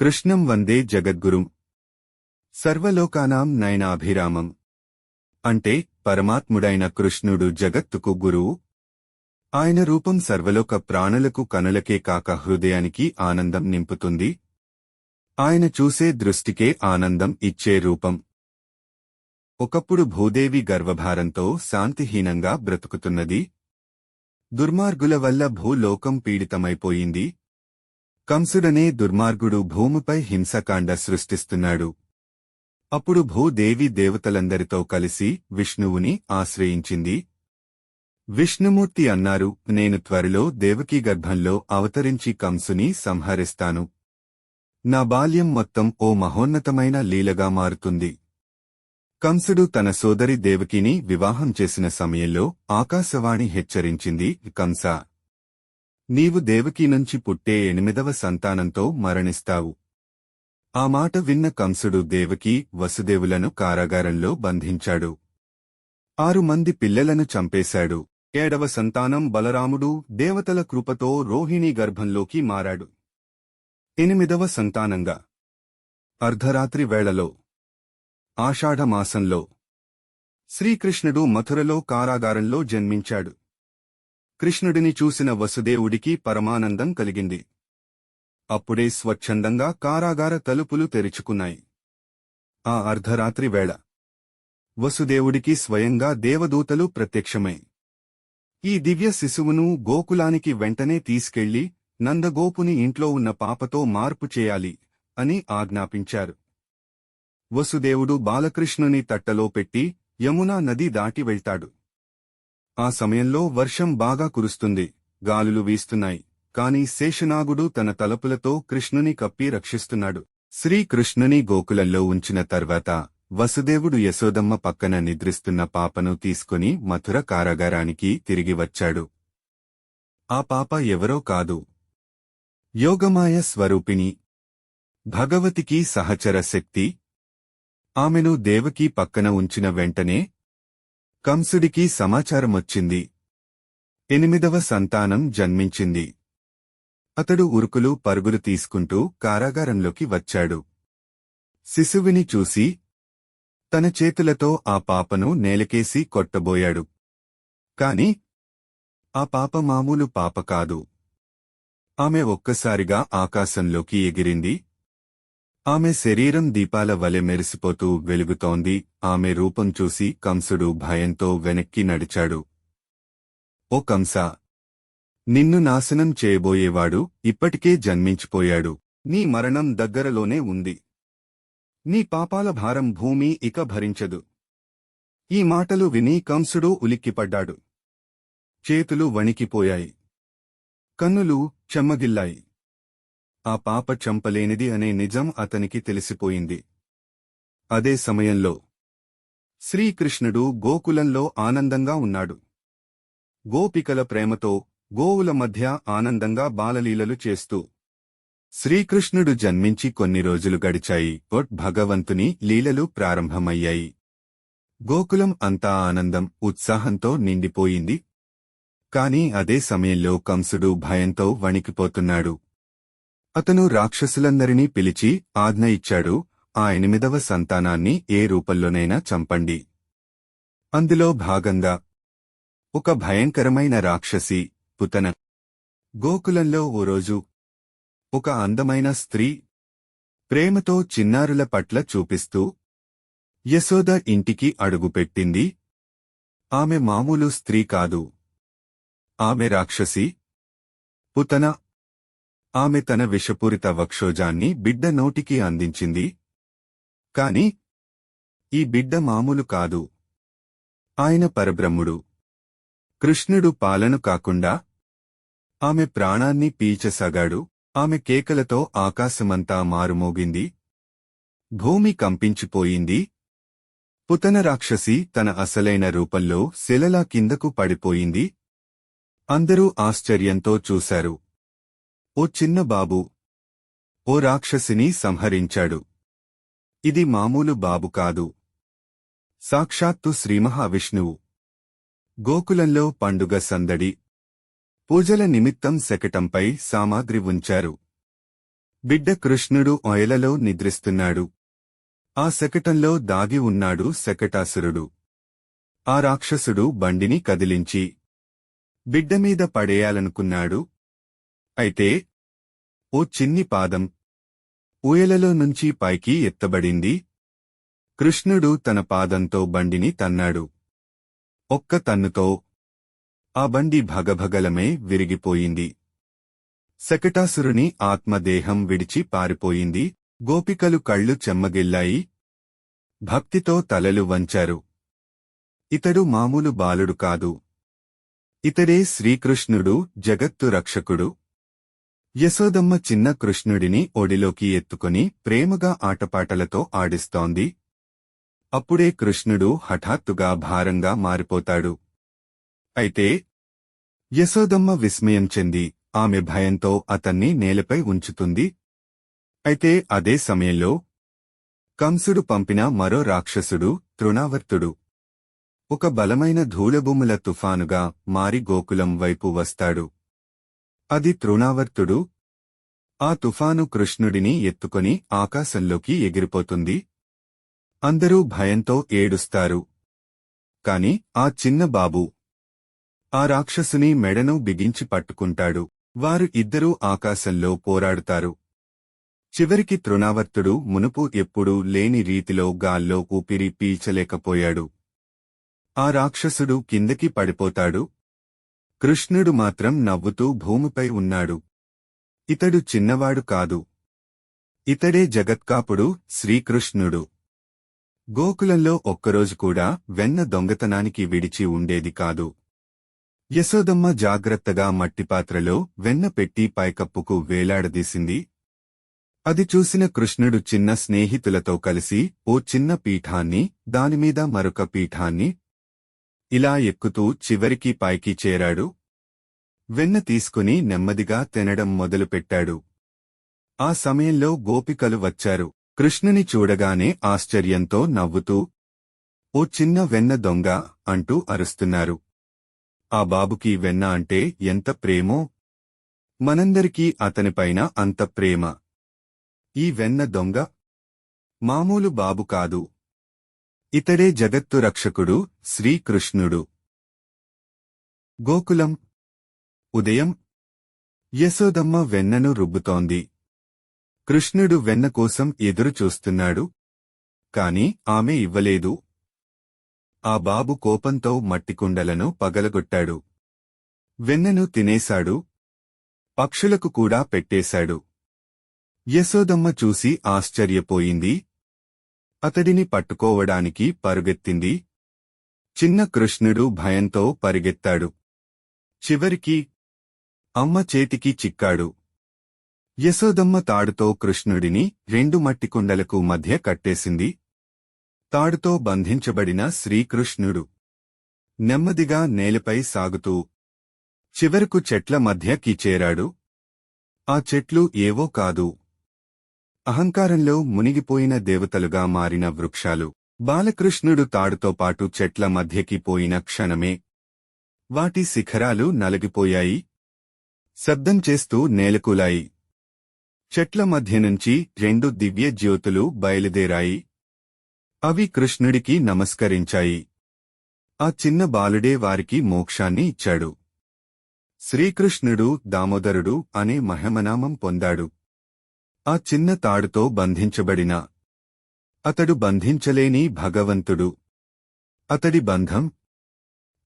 కృష్ణం వందే జగద్గురుం. సర్వలోకానాం నయనాభిరామం. అంటే పరమాత్ముడైన కృష్ణుడు జగత్తుకు గురువు. ఆయన రూపం సర్వలోక ప్రాణులకు కనులకే కాక హృదయానికి ఆనందం నింపుతుంది. ఆయన చూసే దృష్టికే ఆనందం ఇచ్చే రూపం. ఒకప్పుడు భూదేవి గర్వభారంతో శాంతిహీనంగా బ్రతుకుతున్నది. దుర్మార్గుల వల్ల భూలోకం పీడితమైపోయింది. కంసుడనే దుర్మార్గుడు భూమిపై హింసకాండ సృష్టిస్తున్నాడు. అప్పుడు భూదేవి దేవతలందరితో కలిసి విష్ణువుని ఆశ్రయించింది. విష్ణుమూర్తి అన్నారు నేను త్వరలో దేవకీ గర్భంలో అవతరించి కంసుని సంహరిస్తాను. నా బాల్యం మొత్తం ఓ మహోన్నతమైన లీలగా మారుతుంది. కంసుడు తన సోదరి దేవకిని వివాహం చేసిన సమయంలో ఆకాశవాణి హెచ్చరించింది కంస! నీవు దేవకి నుంచి పుట్టే ఎనిమిదవ సంతానంతో మరణిస్తావు. ఆ మాట విన్న కంసుడు దేవకి వసుదేవులను కారాగారంలో బంధించాడు. ఆరు మంది పిల్లలను చంపేశాడు. ఏడవ సంతానం బలరాముడు దేవతల కృపతో రోహిణీ గర్భంలోకి మారాడు. ఎనిమిదవ సంతానంగా. అర్ధరాత్రి వేళలో. ఆషాఢమాసంలో. శ్రీకృష్ణుడు మథురలో కారాగారంలో జన్మించాడు. కృష్ణుడిని చూసిన వసుదేవుడికి పరమానందం కలిగింది. అప్పుడే స్వచ్ఛందంగా కారాగార తలుపులు తెరుచుకున్నాయి. ఆ అర్ధరాత్రి వేళ. వసుదేవుడికి స్వయంగా దేవదూతలు ప్రత్యక్షమై. ఈ దివ్య శిశువును గోకులానికి వెంటనే తీసుకెళ్ళి నందగోపుని ఇంట్లో ఉన్న పాపతో మార్పు చేయాలి అని ఆజ్ఞాపించారు. వసుదేవుడు బాలకృష్ణుని తట్టలో పెట్టి యమునా నది దాటి వెళ్తాడు. ఆ సమయంలో వర్షం బాగా కురుస్తుంది గాలులు వీస్తున్నాయి కాని శేషనాగుడు తన తలపులతో కృష్ణుని కప్పి రక్షిస్తున్నాడు. శ్రీకృష్ణుని గోకులంలో ఉంచిన తర్వాత వసుదేవుడు యశోదమ్మ పక్కన నిద్రిస్తున్న పాపను తీసుకుని మథుర కారాగారానికి తిరిగి వచ్చాడు. ఆ పాప ఎవరో కాదు. యోగమాయ స్వరూపిణి. భగవతికి సహచర శక్తి. ఆమెను దేవకి పక్కన ఉంచిన వెంటనే కంసుడికి సమాచారమొచ్చింది. ఎనిమిదవ సంతానం జన్మించింది. అతడు ఉరుకులు పరుగులు తీసుకుంటూ కారాగారంలోకి వచ్చాడు. శిశువిని చూసి తన చేతులతో ఆ పాపను నేలకేసి కొట్టబోయాడు. కాని ఆ పాప మామూలు పాప కాదు. ఆమె ఒక్కసారిగా ఆకాశంలోకి ఎగిరింది. ఆమె శరీరం దీపాల వలె మెరిసిపోతూ వెలుగుతోంది. ఆమె రూపం చూసి కంసుడు భయంతో వెనక్కి నడిచాడు. ఓ కంస! నిన్ను నాశనం చేయబోయేవాడు ఇప్పటికే జన్మించిపోయాడు. నీ మరణం దగ్గరలోనే ఉంది. నీ పాపాల భారం భూమి ఇక భరించదు ఈ మాటలు విని కంసుడు ఉలిక్కిపడ్డాడు. చేతులు వణికిపోయాయి. కన్నులు చెమ్మగిల్లాయి ఆ పాప చంపలేనిది అనే నిజం అతనికి తెలిసిపోయింది. అదే సమయంలో శ్రీకృష్ణుడు గోకులంలో ఆనందంగా ఉన్నాడు. గోపికల ప్రేమతో గోవుల మధ్య ఆనందంగా బాలలీలలు చేస్తూ శ్రీకృష్ణుడు జన్మించి కొన్ని రోజులు గడిచాయి. ఒట్ భగవంతుని లీలలు ప్రారంభమయ్యాయి. గోకులం అంతా ఆనందం ఉత్సాహంతో నిండిపోయింది. కాని అదే సమయంలో కంసుడు భయంతో వణికిపోతున్నాడు. అతను రాక్షసులందరినీ పిలిచి ఆజ్ఞ ఇచ్చాడు ఆ ఎనిమిదవ సంతానాన్ని ఏ రూపంలోనైనా చంపండి. అందులో భాగంగా ఒక భయంకరమైన రాక్షసి పుతన. గోకులంలో ఓ రోజు ఒక అందమైన స్త్రీ ప్రేమతో చిన్నారుల పట్ల చూపిస్తూ యశోద ఇంటికి అడుగుపెట్టింది. ఆమె మామూలు స్త్రీ కాదు. ఆమె రాక్షసి పుతన ఆమె తన విషపూరిత వక్షోజాన్ని బిడ్డ నోటికి అందించింది. కాని ఈ బిడ్డ మామూలు కాదు. ఆయన పరబ్రహ్ముడు. కృష్ణుడు పాలను కాకుండా ఆమె ప్రాణాన్ని పీల్చసాగాడు. ఆమె కేకలతో ఆకాశమంతా మారుమోగింది. భూమి కంపించిపోయింది. పుతన రాక్షసి తన అసలైన రూపంలో శిలలా కిందకు పడిపోయింది. అందరూ ఆశ్చర్యంతో చూశారు. ఓ చిన్న బాబు. ఓ రాక్షసిని సంహరించాడు. ఇది మామూలు బాబు కాదు. సాక్షాత్తు శ్రీమహావిష్ణువు. గోకులంలో పండుగ సందడి. పూజల నిమిత్తం శకటంపై సామాగ్రి ఉంచారు. బిడ్డ కృష్ణుడు ఒయలలో నిద్రిస్తున్నాడు. ఆ శకటంలో దాగి ఉన్నాడు శకటాసురుడు. ఆ రాక్షసుడు బండిని కదిలించి. బిడ్డమీద పడేయాలనుకున్నాడు. అయితే ఓ చిన్ని పాదం ఊయలలో నుంచి పైకి ఎత్తబడింది. కృష్ణుడు తన పాదంతో బండిని తన్నాడు. ఒక్క తన్నుతో ఆ బండి భగభగలమే విరిగిపోయింది. శకటాసురుని ఆత్మదేహం విడిచి పారిపోయింది. గోపికలు కళ్ళు చెమ్మగిల్లాయి. భక్తితో తలలు వంచారు. ఇతడు మామూలు బాలుడు కాదు. ఇతడే శ్రీకృష్ణుడు జగత్తు రక్షకుడు. యశోదమ్మ చిన్న కృష్ణుడిని ఒడిలోకి ఎత్తుకుని ప్రేమగా ఆటపాటలతో ఆడిస్తోంది. అప్పుడే కృష్ణుడు హఠాత్తుగా భారంగా మారిపోతాడు. అయితే యశోదమ్మ విస్మయం చెంది ఆమె భయంతో అతన్ని నేలపై ఉంచుతుంది. అయితే అదే సమయంలో కంసుడు పంపిన మరో రాక్షసుడు తృణావర్తుడు. ఒక బలమైన ధూళభూముల తుఫానుగా మారి గోకులం వైపు వస్తాడు. అది తృణావర్తుడు. ఆ తుఫాను కృష్ణుడిని ఎత్తుకొని ఆకాశంలోకి ఎగిరిపోతుంది. అందరూ భయంతో ఏడుస్తారు. కాని ఆ చిన్న బాబు ఆ రాక్షసుని మెడను బిగించి పట్టుకుంటాడు. వారు ఇద్దరూ ఆకాశంలో పోరాడుతారు. చివరికి తృణావర్తుడు మునుపు ఎప్పుడూ లేని రీతిలో గాల్లో ఊపిరి పీల్చలేకపోయాడు. ఆ రాక్షసుడు కిందకి పడిపోతాడు. కృష్ణుడు మాత్రం నవ్వుతూ భూమిపై ఉన్నాడు. ఇతడు చిన్నవాడు కాదు. ఇతడే జగత్కాపుడు శ్రీకృష్ణుడు. గోకులంలో ఒక్కరోజు కూడా వెన్న దొంగతనానికి విడిచి ఉండేది కాదు. యశోదమ్మ జాగ్రత్తగా మట్టిపాత్రలో వెన్న పెట్టి పైకప్పుకు వేలాడదీసింది. అది చూసిన కృష్ణుడు చిన్న స్నేహితులతో కలిసి ఓ చిన్న పీఠాన్ని దానిమీద మరొక పీఠాన్ని ఇలా ఎక్కుతూ చివరికి పైకి చేరాడు. వెన్న తీసుకుని నెమ్మదిగా తినడం మొదలుపెట్టాడు. ఆ సమయంలో గోపికలు వచ్చారు. కృష్ణుని చూడగానే ఆశ్చర్యంతో నవ్వుతూ ఓ చిన్న వెన్న దొంగ అంటూ అరుస్తున్నారు. ఆ బాబుకి వెన్న అంటే ఎంత ప్రేమో? మనందరికీ అతనిపైన అంత ప్రేమ. ఈ వెన్న దొంగ? మామూలు బాబు కాదు. ఇతడే జగత్తు రక్షకుడు శ్రీకృష్ణుడు. గోకులం. ఉదయం. యశోదమ్మ వెన్నను రుబ్బుతోంది. కృష్ణుడు వెన్న కోసం ఎదురు చూస్తున్నాడు. కాని ఆమె ఇవ్వలేదు. ఆ బాబు కోపంతో మట్టికుండలను పగలగొట్టాడు. వెన్నను తినేశాడు. పక్షులకు కూడా పెట్టేశాడు. యశోదమ్మ చూసి ఆశ్చర్యపోయింది. అతడిని పట్టుకోవడానికి పరుగెత్తింది. చిన్న కృష్ణుడు భయంతో పరిగెత్తాడు. చివరికి అమ్మ చేతికి చిక్కాడు. యశోదమ్మ తాడుతో కృష్ణుడిని రెండు మట్టికుండలకు మధ్య కట్టేసింది. తాడుతో బంధించబడిన శ్రీకృష్ణుడు నెమ్మదిగా నేలపై సాగుతూ చివరకు చెట్ల మధ్యకి చేరాడు. ఆ చెట్లు ఏవో కాదు. అహంకారంలో మునిగిపోయిన దేవతలుగా మారిన వృక్షాలు బాలకృష్ణుడు తాడుతో పాటు చెట్ల మధ్యకి పోయిన క్షణమే. వాటి శిఖరాలు నలగిపోయాయి. శబ్దం చేస్తూ నేలకూలాయి. చెట్ల మధ్య నుంచి రెండు దివ్య జ్యోతులు బయలుదేరాయి. అవి కృష్ణుడికి నమస్కరించాయి. ఆ చిన్న బాలుడే వారికి మోక్షాన్ని ఇచ్చాడు. శ్రీకృష్ణుడు దామోదరుడు అనే మహమనామం పొందాడు. ఆ చిన్న తాడుతో బంధించబడిన. అతడు బంధించలేని భగవంతుడు. అతడి బంధం.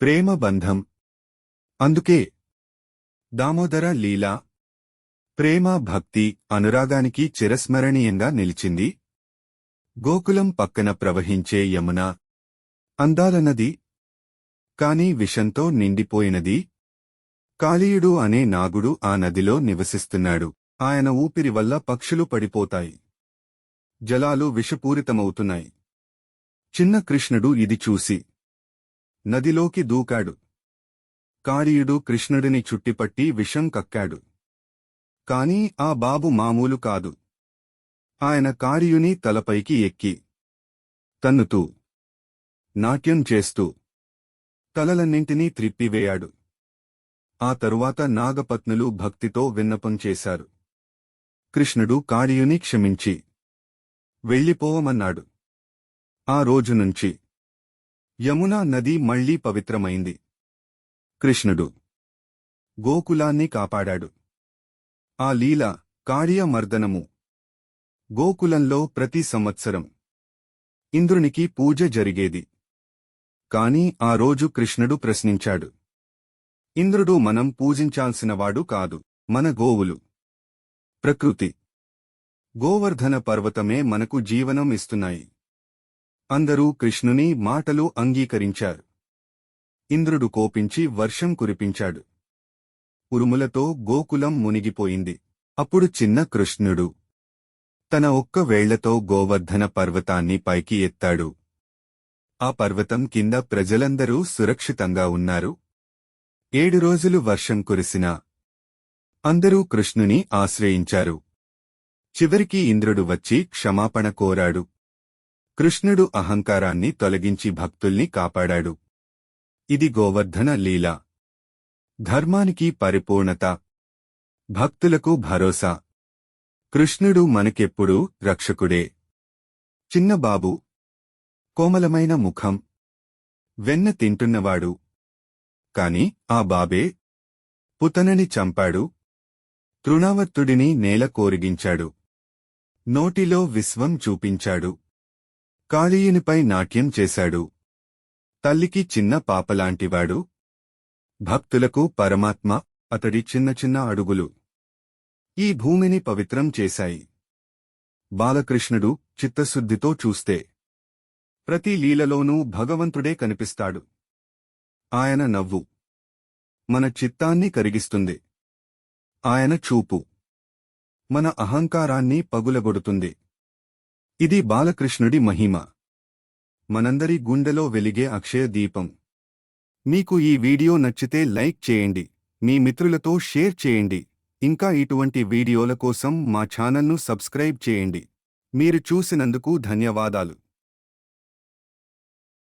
ప్రేమ బంధం. అందుకే. దామోదర లీలా. ప్రేమ భక్తి అనురాగానికి చిరస్మరణీయంగా నిలిచింది. గోకులం పక్కన ప్రవహించే యమున. అందాలన్నది కాని విషంతో నిండిపోయినది. కాళీయుడు అనే నాగుడు ఆ నదిలో నివసిస్తున్నాడు. ఆయన ఊపిరి వల్ల పక్షులు పడిపోతాయి. జలాలు విషపూరితమవుతున్నాయి. చిన్న కృష్ణుడు ఇది చూసి నదిలోకి దూకాడు. కారీయుడు కృష్ణుడిని చుట్టిపట్టి విషం కక్కాడు. కాని ఆ బాబు మామూలు కాదు. ఆయన కాళీయుని తలపైకి ఎక్కి తన్నుతూ నాట్యం చేస్తూ తలలన్నింటినీ త్రిప్పివేయాడు. ఆ తరువాత నాగపత్నులు భక్తితో విన్నపం చేశారు. కృష్ణుడు కాళీయుని క్షమించి వెళ్ళిపోవమన్నాడు. ఆ రోజు నుంచి యమునా నది మళ్ళీ పవిత్రమైంది. కృష్ణుడు గోకులాన్ని కాపాడాడు. ఆ లీల కాళీయమర్దనము గోకులంలో ప్రతి సంవత్సరం ఇంద్రునికి పూజ జరిగేది. కాని ఆ రోజు కృష్ణుడు ప్రశ్నించాడు. ఇంద్రుడు మనం పూజించాల్సినవాడు కాదు మన గోవులు. ప్రకృతి. గోవర్ధన పర్వతమే మనకు జీవనం ఇస్తున్నాయి. అందరూ కృష్ణుని మాటలు అంగీకరించారు. ఇంద్రుడు కోపించి వర్షం కురిపించాడు. ఉరుములతో గోకులం మునిగిపోయింది. అప్పుడు చిన్న కృష్ణుడు తన ఒక్క వేళ్ళతో గోవర్ధన పర్వతాన్ని పైకి ఎత్తాడు. ఆ పర్వతం కింద ప్రజలందరూ సురక్షితంగా ఉన్నారు. ఏడు రోజులు వర్షం కురిసినా అందరూ కృష్ణుని ఆశ్రయించారు. చివరికి ఇంద్రుడు వచ్చి క్షమాపణ కోరాడు. కృష్ణుడు అహంకారాన్ని తొలగించి భక్తుల్ని కాపాడాడు. ఇది గోవర్ధన లీల. ధర్మానికి పరిపూర్ణత. భక్తులకు భరోసా. కృష్ణుడు మనకెప్పుడూ రక్షకుడే. చిన్న బాబు. కోమలమైన ముఖం. వెన్న తింటున్నవాడు. కాని ఆ బాబే. పుతనని చంపాడు. తృణవత్తుడిని నేల కోరిగించాడు. నోటిలో విశ్వం చూపించాడు. కాళీయునిపై నాట్యం చేశాడు. తల్లికి చిన్న పాపలాంటివాడు. భక్తులకు పరమాత్మ అతడి చిన్న చిన్న అడుగులు. ఈ భూమిని పవిత్రం చేశాయి. బాలకృష్ణుడు చిత్తశుద్ధితో చూస్తే. ప్రతి లీలలోనూ భగవంతుడే కనిపిస్తాడు. ఆయన నవ్వు. మన చిత్తాన్ని కరిగిస్తుంది. ఆయన చూపు. మన అహంకారాన్ని పగులగొడుతుంది. ఇది బాలకృష్ణుడి మహిమ. మనందరి గుండెలో వెలిగే అక్షయ దీపం. మీకు ఈ వీడియో నచ్చితే లైక్ చేయండి. మీ మిత్రులతో షేర్ చేయండి. ఇంకా ఇటువంటి వీడియోల కోసం మా ఛానల్ను సబ్స్క్రైబ్ చేయండి. మీరు చూసినందుకు ధన్యవాదాలు.